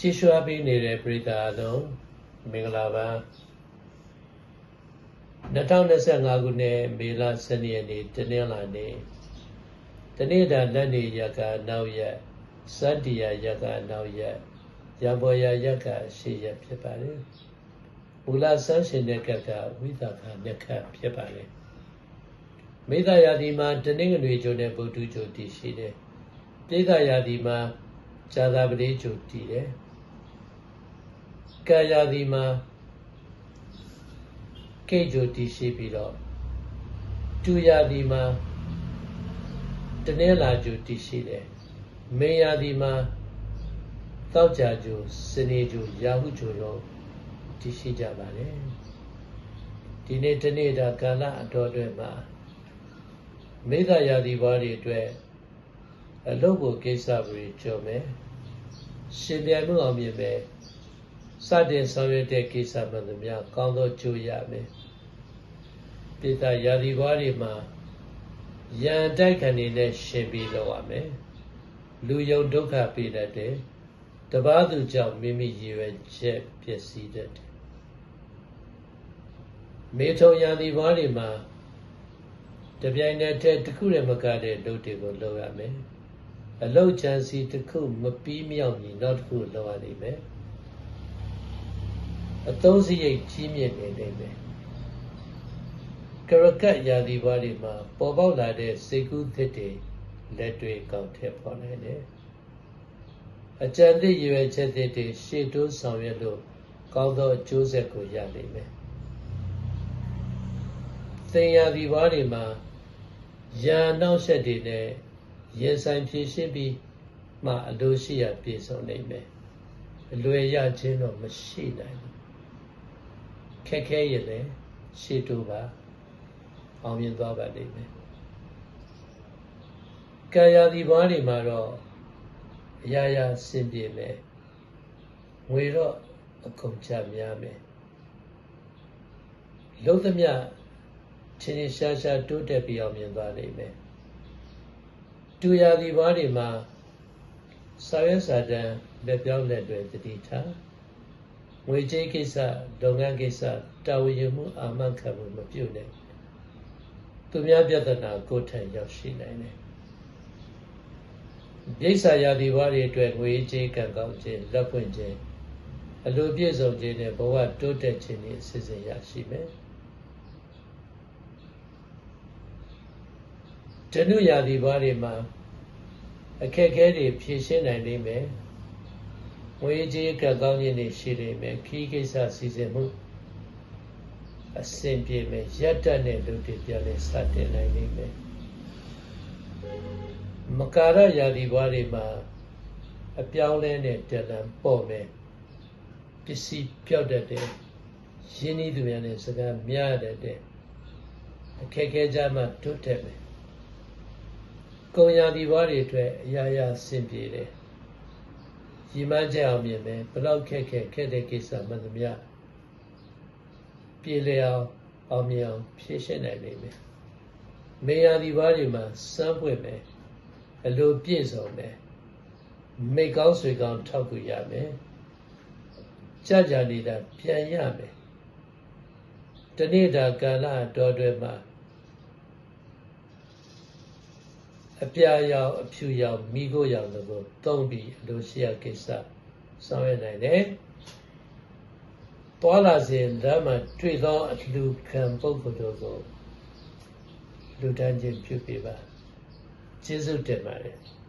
ကြည့်ရှုအားပေးနေတဲ့ပရိသတ်အလုံးမင်္ဂလာပါ2025ခုနှစ်မေလ12ရက်နေ့တနင်္လာနေ့တနေ့တာလက်နေရကနောက်ရက်စတ္တိယရကနောက်ရက်ရံပေါ်ရရကရှေ့ရက်ဖြစ်ပါတယ်မူလဆန်းရှင်တဲ့ကကဝိသခာမြက်ခတ်ဖြစ်ပါတယ်မိသားယာဒီမှာတနင်္ဂနွေကျိုးနဲ့ဗုဒ္ဓကျိုးတည်ရှိတယ်ပိဿယာဒီမှာဇာတာပတိကျိုးတည်တယ် ကာယာဒီမှာကိတ်ကျိုးတည်ရှိပြီးတော့တူယာဒီမှာတနင်္လာကျိုးတည်ရှိတယ်မေယာဒီမှာတောက်ကြကျိုးစနေကျိုးရာဟုကျိုးတော့တည်ရှိကြပါတယ်ဒီနေ့တနေ့တာကာလအတော်အတွင်းမှာမိသားယာဒီဘွားတွေအတွက်အလုပ်ကိုကိစ္စတွေကြော်မယ်ရှင်ပြန်မှုအောင်မြင်မယ် စတင်ဆောင်ရွက်တဲ့ကိစ္စမှန်သမျှကောင်းသောကြိုးရမယ်ပိတရာဒီဘွားတွေမှာယံတိုက်ခံနေတဲ့ရှင်ပြီးလောက်ရမယ်လူယုံဒုက္ခပေးတတ်တယ်တပားသူကြောင့်မိမိရည်ရွယ်ချက်ပျက်စီးတတ်တယ်မေထုံရာဒီဘွားတွေမှာတပြိုင်တည်းတစ်ခုတည်းမကတဲ့လုပ်တွေကိုလုပ်ရမယ်အလုတ်ချမ်းစီတစ်ခုမပြီးမြောက်ရင်နောက်တစ်ခုလောက်ရနိုင်မယ် အသုံးစရိတ်ကြီးမြင့်နေနေမယ်ကရကတ်ရာဒီဘွားတွေမှာပေါ်ပေါက်လာတဲ့စိတ်ကူးသစ်တွေလက်တွေကောက်ထည့်ပေါ်နိုင်တယ်အကြံသည့်ရွယ်ချက်သစ်တွေရှေ့တိုးဆောင်ရွက်လို့ကောင်းသောအကျိုးဆက်ကိုရနိုင်မယ်သင်ရာဒီဘွားတွေမှာယာနောက်ဆက်တွေနဲ့ရင်ဆိုင်ဖြည့်ရှင်းပြီးမှအလိုရှိရပြည့်စုံနိုင်မယ်အလွယ်ရခြင်းတော့မရှိနိုင်ဘူး ခက်ခဲရလေရှေ့တိုးပါအောင်မြင်သွားပါလိမ့်မယ်ကာယဒီဘွားတွေမှာတော့အရာရာစင်ပြေမယ်ငွေတော့အကုန်ချများမယ်လုံးသမျှချင်းချင်းရှားရှားတိုးတက်ပြီးအောင်မြင်သွားလိမ့်မယ်တူရာဒီဘွားတွေမှာစာရွက်စာတမ်းလက်ပြောင်းလက်တွေတတိထား ငွေကြေးကိစ္စလုပ်ငန်းကိစ္စတာဝန်ယူမှုအာမခံမှုမပြုတ်နဲ့သူများပြဿနာကိုယ်ထံရောက်ရှိနိုင်တယ်ဒိဋ္ဌာယာဒီဘွားတွေအတွက်ငွေကြေးကံကောင်းခြင်းလက်ဖွင့်ခြင်းအလိုပြည့်စုံခြင်းနဲ့ဘဝတိုးတက်ခြင်းတွေအစစ်အစစ်ရရှိမယ်တဏှုရာဒီဘွားတွေမှာအခက်အခဲတွေဖြေရှင်းနိုင်လိမ့်မယ်။ ငွေကြေးကကောင်းခြင်းတွေရှိလိမ့်မယ်။ခီးကိစ္စစီစဉ်မှုအဆင်ပြေမယ်။ရက်တက်တဲ့လူတွေပြန်လဲစတင်နိုင်လိမ့်မယ်။မကာရရာဒီဘွားတွေမှာအပြောင်းလဲနဲ့တလံပေါ့မယ်။ပစ္စည်းပြောက်တတ်တယ်။ရင်းနှီးသူများနဲ့စကားများတတ်တယ်။အခက်အခဲကြမှာတွတ်တက်မယ်ကုံရာဒီဘွားတွေအတွက်အရာရာဆင်ပြေတယ်။ ရီမန်းချက်အောင်မြင်မယ်ဘလောက်ခက်ခက်ခက်တဲ့ကိစ္စမှန်သမျှပြေလည်အောင်အောင်မြင်အောင်ဖြည့်ရှင်းနိုင်လိမ့်မယ်။မေယာဒီဘွားတွေမှာစမ်းပွင့်မယ်အလိုပြည့်စုံမယ်မိကောင်းဆွေကောင်းထောက်ကူရမယ်။ကြာကြာနေတာပြန်ရမယ်။တနေ့တာကာလတော်တွေမှာ အပြာရောင်အဖြူရောင်မိခိုးရောင်တို့ကိုသုံးပြီးအလိုရှိရကိစ္စဆောင်ရွက်နိုင်တယ်။ပွာလာစဉ်လမ်းမှာတွေ့သောအလှခံပုဂ္ဂိုလ်တို့ကိုလူတန်းချင်းပြုပေးပါကျေးဇူးတင်ပါတယ်။